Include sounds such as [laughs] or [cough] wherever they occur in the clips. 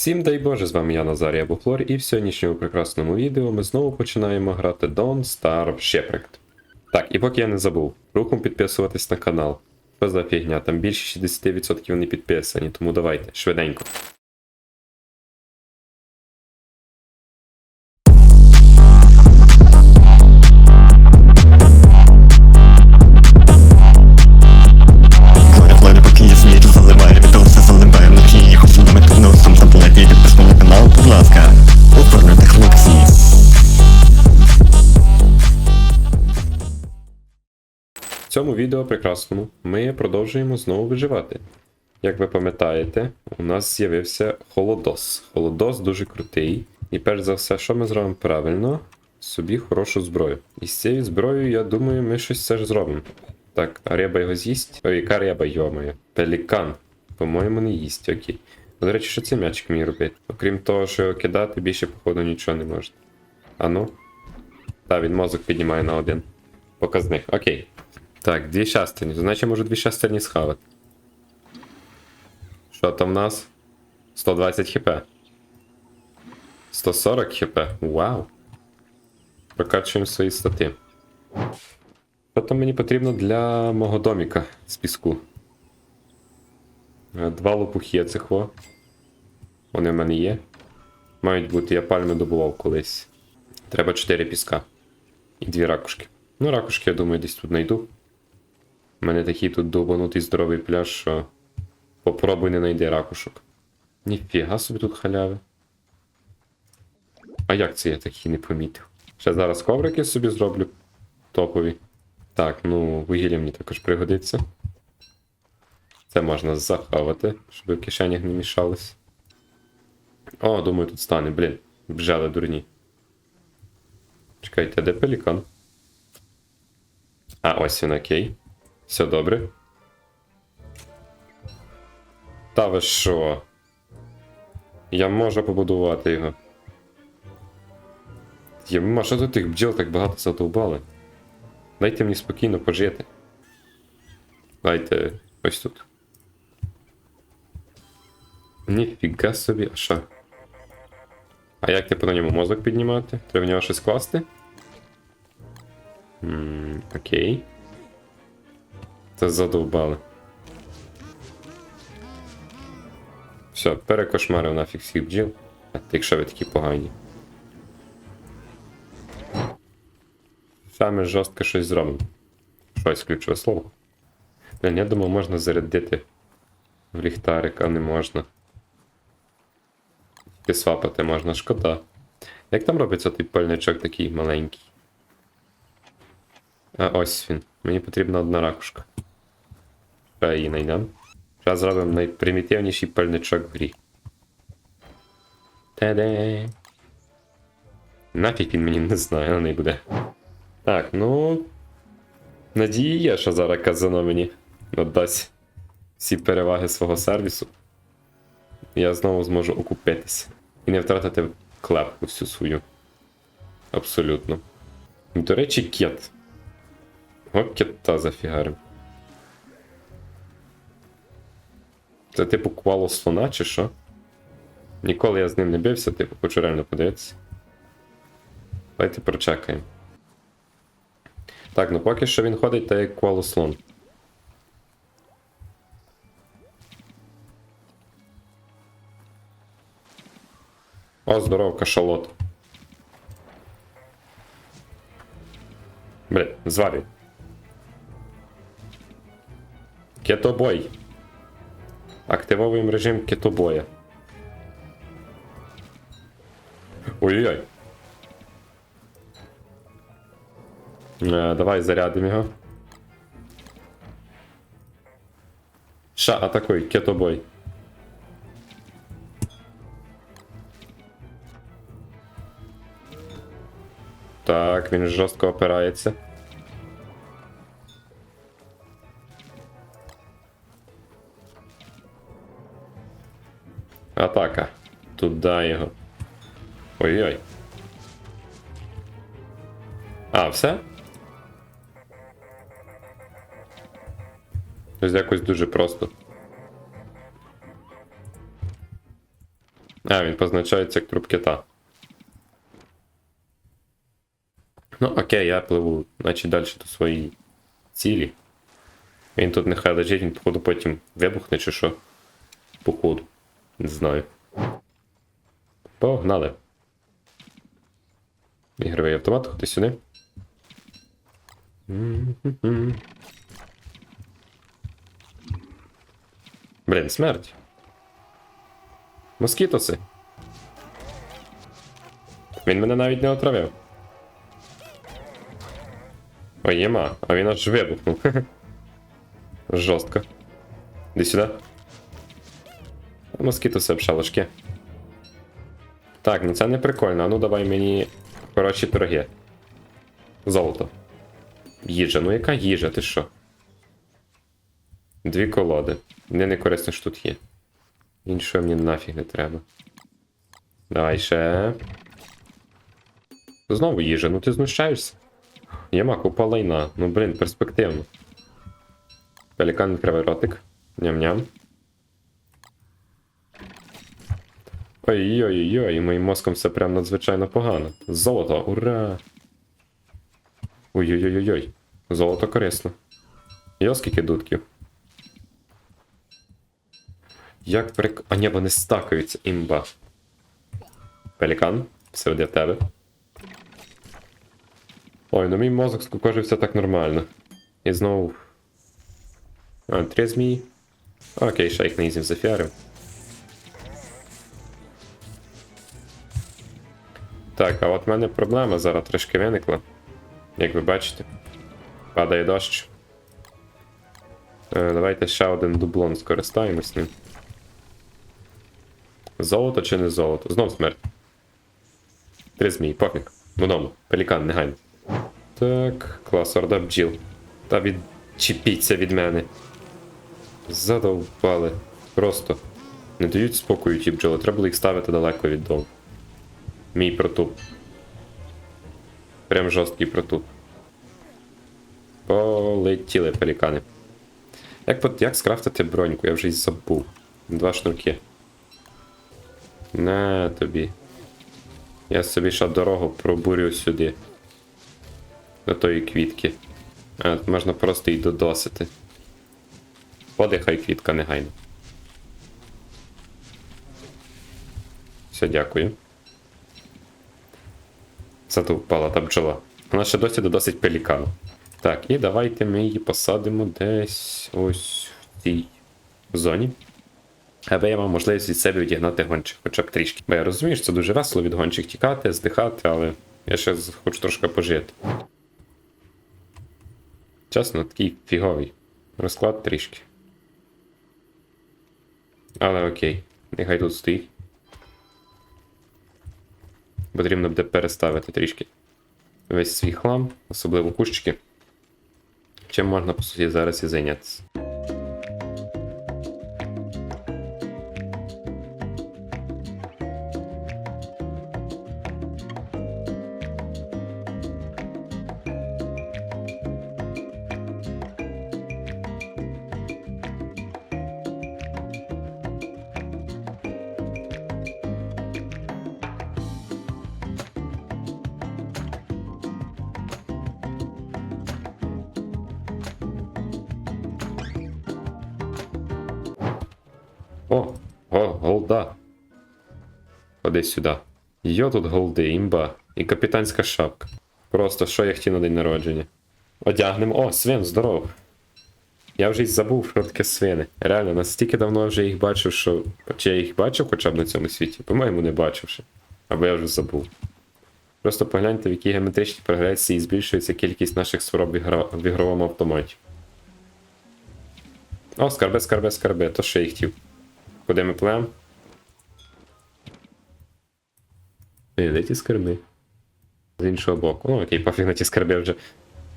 Всім дай Боже, з вами я Назарія Буфлор, і в сьогоднішньому прекрасному відео ми знову починаємо грати Don't Starve Shipwrecked. Так, і поки я не забув, рухом підписуватись на канал. Що за фігня, там більше 60% не підписані, тому давайте, швиденько. Цьому відео прекрасному ми продовжуємо знову виживати. Як ви пам'ятаєте, у нас з'явився холодос. Холодос дуже крутий. І перш за все, що ми зробимо правильно, собі хорошу зброю. І з цією зброєю, я думаю, ми щось все ж зробимо. Так, а риба його з'їсть? Ой, яка риба, йомає. Пелікан. По-моєму, не їсть, окей. До речі, що цей м'ячик мені робити? Окрім того, що його кидати, більше, походу, нічого не можна. А ну? Та, він мозок піднімає на один. Показник. Окей. Так, дві шестерні. Значить, можу дві шестерні схавати. Що там в нас? 120 хп. 140 хп. Вау. Прокачуємо свої стати. Що там мені потрібно для мого доміка з піску? Е, Два лопухи цих во. Вони в мене є. Мають бути, я пальми добував колись. Треба 4 піска. І дві ракушки. Ну, ракушки, я думаю, десь тут знайду. У мене такий тут довбанутий здоровий пляж, що попробуй не знайди ракушок. Ніфіга собі тут халяви. А як це я такий не помітив? Ще зараз коврики собі зроблю топові. Так, ну, вугілля мені також пригодиться. Це можна захавати, щоб в кишенях не мішалось. О, думаю, тут стане, блін. Бжели дурні. Чекайте, де пелікан? А, ось він, окей. Все добре. Та ви що? Я можу побудувати його. Єма, що тут тих бджіл так багато задовбали? Дайте мені спокійно пожити. Дайте ось тут. Ніфіга собі, а що? А як типу на ньому мозок піднімати? Треба в нього щось класти? Ммм, окей. Це задовбали. Все, перекошмарив нафіг всіх бджіл. Якщо ви такі погані. Саме жорстко щось зробимо. Щось ключове слово. Блін, я думав, можна зарядити в ліхтарик, а не можна. Тільки свапати можна, шкода. Як там робиться той пальничок такий маленький? А ось він. Мені потрібна одна ракушка. Її знайдемо. Зараз зробимо найпримітивніший пальничок в грі. Та-де! Нафіг він мені не знає, але не буде. Так, ну. Надії є, що зараз казано мені надасть всі переваги свого сервісу. Я знову зможу окупитися. І не втратити клепку всю свою. Абсолютно. До речі, кет. О, кета зафігарим. Це типу квало слона, чи що? Ніколи я з ним не бився, типу, хочу реально подивитися. Давайте прочекаємо. Так, ну поки що він ходить так як квало слон. О, здоров, кашалот. Блін, зварюй. Кетобой. Активовуємо режим кетобоя. Ой-ой-ой. Е, давай зарядимо його. Ша, атакуй, кетобой. Так, він жорстко опирається. Туда його. Ой-ой. А, все? Ось якось дуже просто. А, він позначається як труп кита. Ну, окей, я пливу, значить далі до своєї цілі. Він тут нехай лежить, він, походу, потім вибухне чи що. Походу. Не знаю. Погнали. Ігровий автомат, ходи сюди. Блін, смерть. Москітоси. Він мене навіть не отравив. Ой, єма, а він аж вибухнув. [laughs] Жорстко. Іди сюди. Москітоси об шалашки. Так, ну це не прикольно. А ну давай мені хороші пироги. Золото. Їжа, ну яка їжа, ти що? Дві колоди. Не не корисно, що тут є. Іншого мені нафіг не треба. Давай ще. Знову їжа, ну ти знущаєшся. Єма, купа лайна. Ну блін, перспективно. Пелікан відкривай ротик. Ням-ням. Ой-ой-ой, моїм мозком все прям надзвичайно погано. Золото, ура! Ой-ой-ой-ой. Золото корисно. Йо, скільки дудків. Як прик... А ні, вони стакаються, імба. Пелікан, все в тебе. Ой, ну мій мозок скукожився так нормально. І знову. А, три змії. Окей, шейк на ізім зафіарив. Так, а от в мене проблема зараз трошки виникла. Як ви бачите. Падає дощ. Е, давайте ще один дублон скористаємось ним. Золото чи не золото? Знов смерть. Три змії, пофіг. Додому. Пелікан, негайно. Так, клас, орда бджіл. Та відчепіться від мене. Задовбали. Просто. Не дають спокою ті бджоли, треба було їх ставити далеко від дому. Мій протуп. Прям жорсткий протуп. Полетіли пелікани. Як, як скрафтити броньку? Я вже й забув. Два шнурки. На тобі. Я собі ще дорогу пробурю сюди. До тої квітки. А, можна просто й додосити. Подихай квітка негайно. Все, дякую. Зато впала та бджола. Вона ще досі додосить пелікану. Так, і давайте ми її посадимо десь ось в цій зоні. Аби я мав можливість від себе відігнати гончих, хоча б трішки. Бо я розумію, що це дуже весело від гончих тікати, здихати, але я ще хочу трошки пожити. Чесно, такий фіговий. Розклад трішки. Але окей, нехай тут стоїть. Потрібно буде переставити трішки весь свій хлам, особливо кущики. Чим можна, по суті, зараз і зайнятися. О, о, голда. Ходи сюди. Йо тут голди, імба. І капітанська шапка. Просто що я хотів на день народження. Одягнемо. О, свин, здоров. Я вже й забув, що таке свини. Реально, настільки давно вже їх бачив, що. Чи я їх бачив хоча б на цьому світі? По-моєму, не бачив ще. Або я вже забув. Просто погляньте, в якій геометричній прогресії збільшується кількість наших спроб в, ігра... в ігровому автоматі. О, скарби, скарби, скарби, то що я хотів. Куди ми пливемо? Е, Де ті скарби? З іншого боку. Ну, окей, пофіг на ті скарби вже. В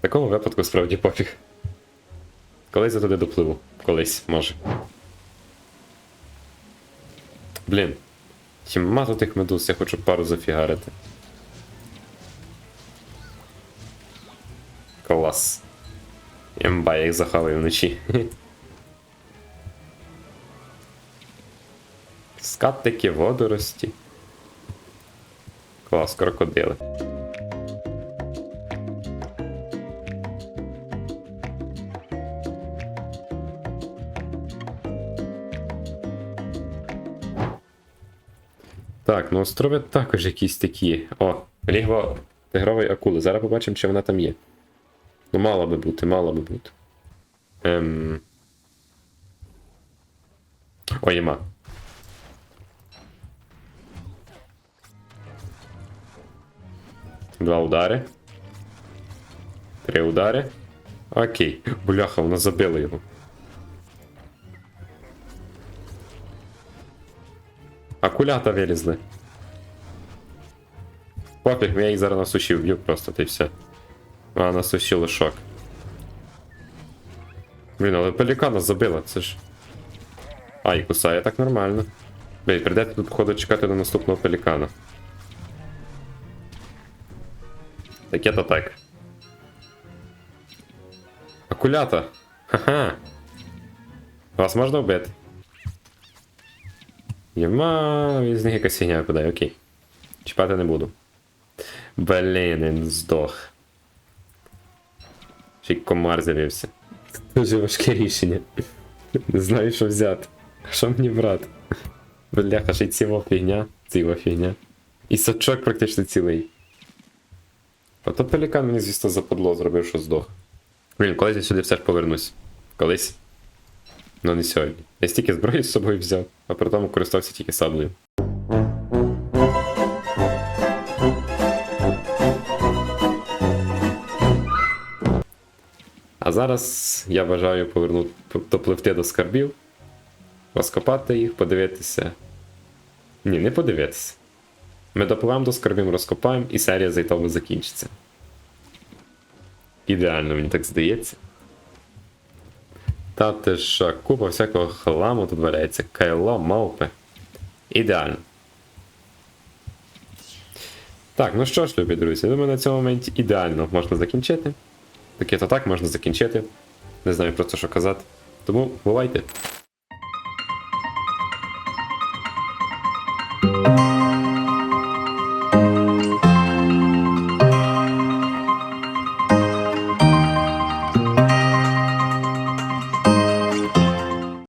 такому випадку справді пофіг. Колись я туди допливу. Колись, може. Блін. Хіма тут тих медуз, я хочу пару зафігарити. Клас. Імба, я їх захаваю вночі. [laughs] Скатики, водорості. Клас, крокодили. Так, ну острови також якісь такі. О, лігва тигрової акули. Зараз побачимо, чи вона там є. Ну, мала би бути, мала би бути. Ем... О, єма. Два удари. Три удари. Окей. Бляха, вона забила його. Акулята вилізли. Пофіг, я їх зараз на суші вб'ю просто, та все. А, на суші лишок. Блін, але пелікана забила, це ж. А, і кусає так нормально. Блін, прийдеться тут, походу, чекати до наступного пелікана. Таке то так. Акулята! Ха-ха! Вас можна вбити? Єма, з них якась фігня випадає, окей. Чіпати не буду. Блін, він здох. Ще комар з'явився. Дуже важке рішення. Не знаю, що взяти. Що мені брати? Бляха, ще й ціла фігня, ціла фігня. І сачок практично цілий. А пелікан мені, звісно, западло зробив, що здох. Блін, колись я сюди все ж повернусь. Колись. Ну не сьогодні. Я стільки зброї з собою взяв, а при тому користався тільки саблею. А зараз я бажаю повернути допливти до скарбів, розкопати їх, подивитися. Ні, не подивитися. Ми допливемо до скарбів, розкопаємо, і серія зайтовно закінчиться. Ідеально, мені так здається. Та ти що, купа всякого хламу тут валяється, кайло, мавпи. Ідеально. Так, ну що ж, любі друзі, я думаю, на цьому моменті ідеально можна закінчити. Таке то так можна закінчити. Не знаю просто що казати. Тому бувайте.